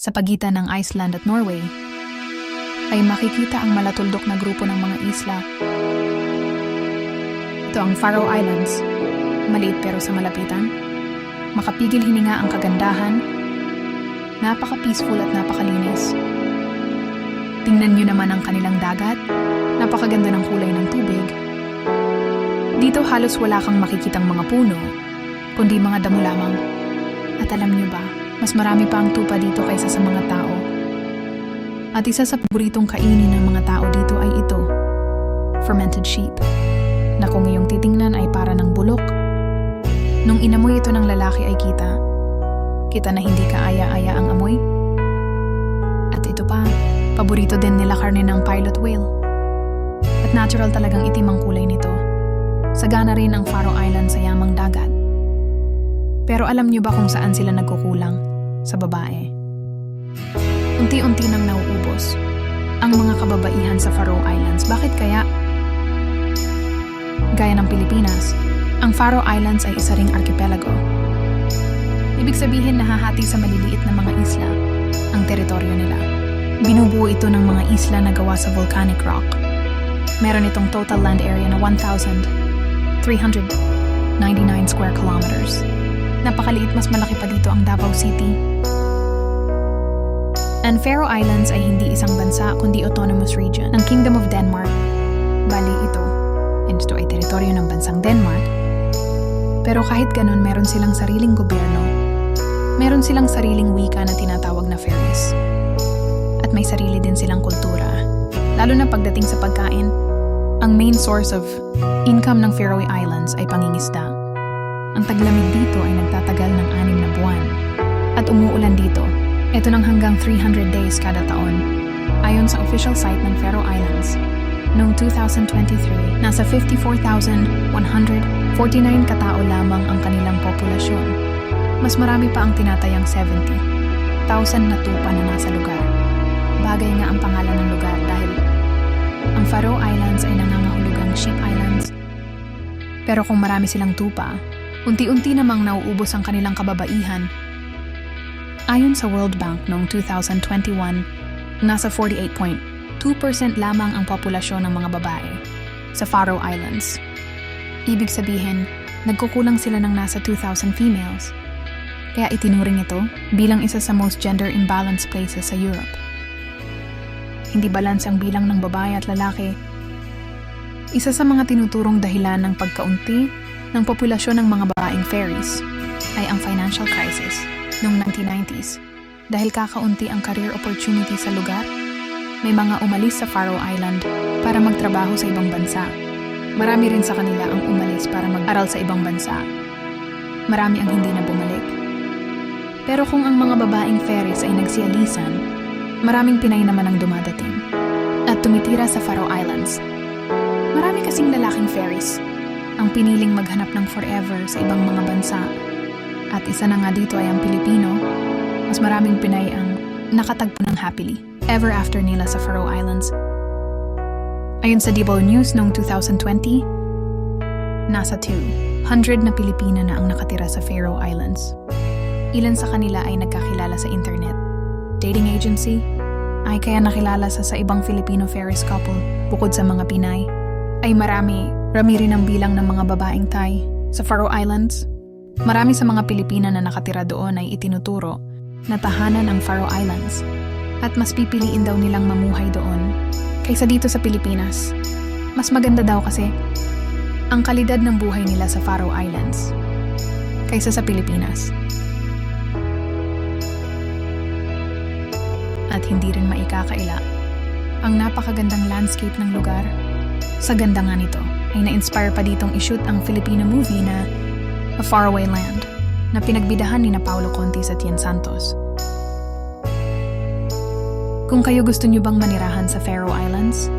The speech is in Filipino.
sa pagitan ng Iceland at Norway, ay makikita ang malatuldok na grupo ng mga isla. Ito ang Faroe Islands, maliit pero sa malapitan. Makapigil hininga ang kagandahan, napaka-peaceful at napakalinis. Tingnan nyo naman ang kanilang dagat, napakaganda ng kulay ng tubig. Dito halos wala kang makikitang mga puno, kundi mga damo lamang. At alam nyo ba, mas marami pa ang tupa dito kaysa sa mga tao. At isa sa paboritong kainin ng mga tao dito ay ito, fermented sheep, na kung iyong titingnan ay para ng bulok. Nung inamoy ito ng lalaki ay kita, kita na hindi kaaya-aya ang amoy. At ito pa, paborito din nila karne ng pilot whale. At natural talagang itim ang kulay nito. Sagana rin ang Faroe Islands sa yamang dagat. Pero alam niyo ba kung saan sila nagkukulang? Sa babae. Unti-unti nang nauubos ang mga kababaihan sa Faroe Islands. Bakit kaya? Gaya ng Pilipinas, ang Faroe Islands ay isa ring archipelago. Ibig sabihin nahahati sa maliliit na mga isla ang teritoryo nila. Binubuo ito ng mga isla na gawa sa volcanic rock. Meron itong total land area na 1,399 square kilometers. Napakaliit mas malaki pa dito ang Davao City. Ang Faroe Islands ay hindi isang bansa kundi autonomous region ng Kingdom of Denmark. Bali ito, and ito ay teritoryo ng bansang Denmark. Pero kahit ganun, meron silang sariling gobyerno. Meron silang sariling wika na tinatawag na Faroese. At may sarili din silang kultura. Lalo na pagdating sa pagkain, ang main source of income ng Faroe Islands ay pangingisda. Ang taglamig dito ay nagtatagal ng anim na buwan. At umuulan dito. Ito ng hanggang 300 days kada taon. Ayon sa official site ng Faroe Islands, noong 2023, nasa 54,149 katao lamang ang kanilang populasyon. Mas marami pa ang tinatayang 70,000 na tupa na nasa lugar. Bagay nga ang pangalan ng lugar dahil ang Faroe Islands ay nangangahulugang Sheep Islands. Pero kung marami silang tupa, unti-unti namang nauubos ang kanilang kababaihan. Ayon sa World Bank noong 2021, nasa 48.2% lamang ang populasyon ng mga babae sa Faroe Islands. Ibig sabihin, nagkukulang sila ng nasa 2,000 females. Kaya itinuring ito bilang isa sa most gender imbalanced places sa Europe. Hindi balance ang bilang ng babae at lalaki. Isa sa mga tinuturong dahilan ng pagkaunti ng populasyon ng mga babaeng fairies ay ang financial crisis noong 1990s. Dahil kakaunti ang career opportunity sa lugar, may mga umalis sa Faroe Island para magtrabaho sa ibang bansa. Marami rin sa kanila ang umalis para mag-aral sa ibang bansa. Marami ang hindi na bumalik. Pero kung ang mga babaeng fairies ay nagsialisan, maraming Pinay naman ang dumadating at tumitira sa Faroe Islands. Marami kasing lalaking fairies ang piniling maghanap ng forever sa ibang mga bansa. At isa na nga dito ay ang Pilipino, mas maraming Pinay ang nakatagpo ng happily ever after nila sa Faroe Islands. Ayon sa Dibo News noong 2020, nasa 200 na Pilipina na ang nakatira sa Faroe Islands. Ilan sa kanila ay nagkakilala sa internet, dating agency, ay kaya nakilala sa sa ibang Filipino Ferris couple bukod sa mga Pinay, ay marami, rami rin ang bilang ng mga babaeng Thai sa Faroe Islands. Marami sa mga Pilipina na nakatira doon ay itinuturo na tahanan ang Faroe Islands at mas pipiliin daw nilang mamuhay doon kaysa dito sa Pilipinas. Mas maganda daw kasi ang kalidad ng buhay nila sa Faroe Islands kaysa sa Pilipinas. At hindi rin maikakaila ang napakagandang landscape ng lugar. Sa ganda nga nito, ay na-inspire pa ditong ishoot ang Filipino movie na A Faraway Land na pinagbidahan ni na Paulo Conti sa Tien Santos. Kung kayo gusto nyo bang manirahan sa Faroe Islands,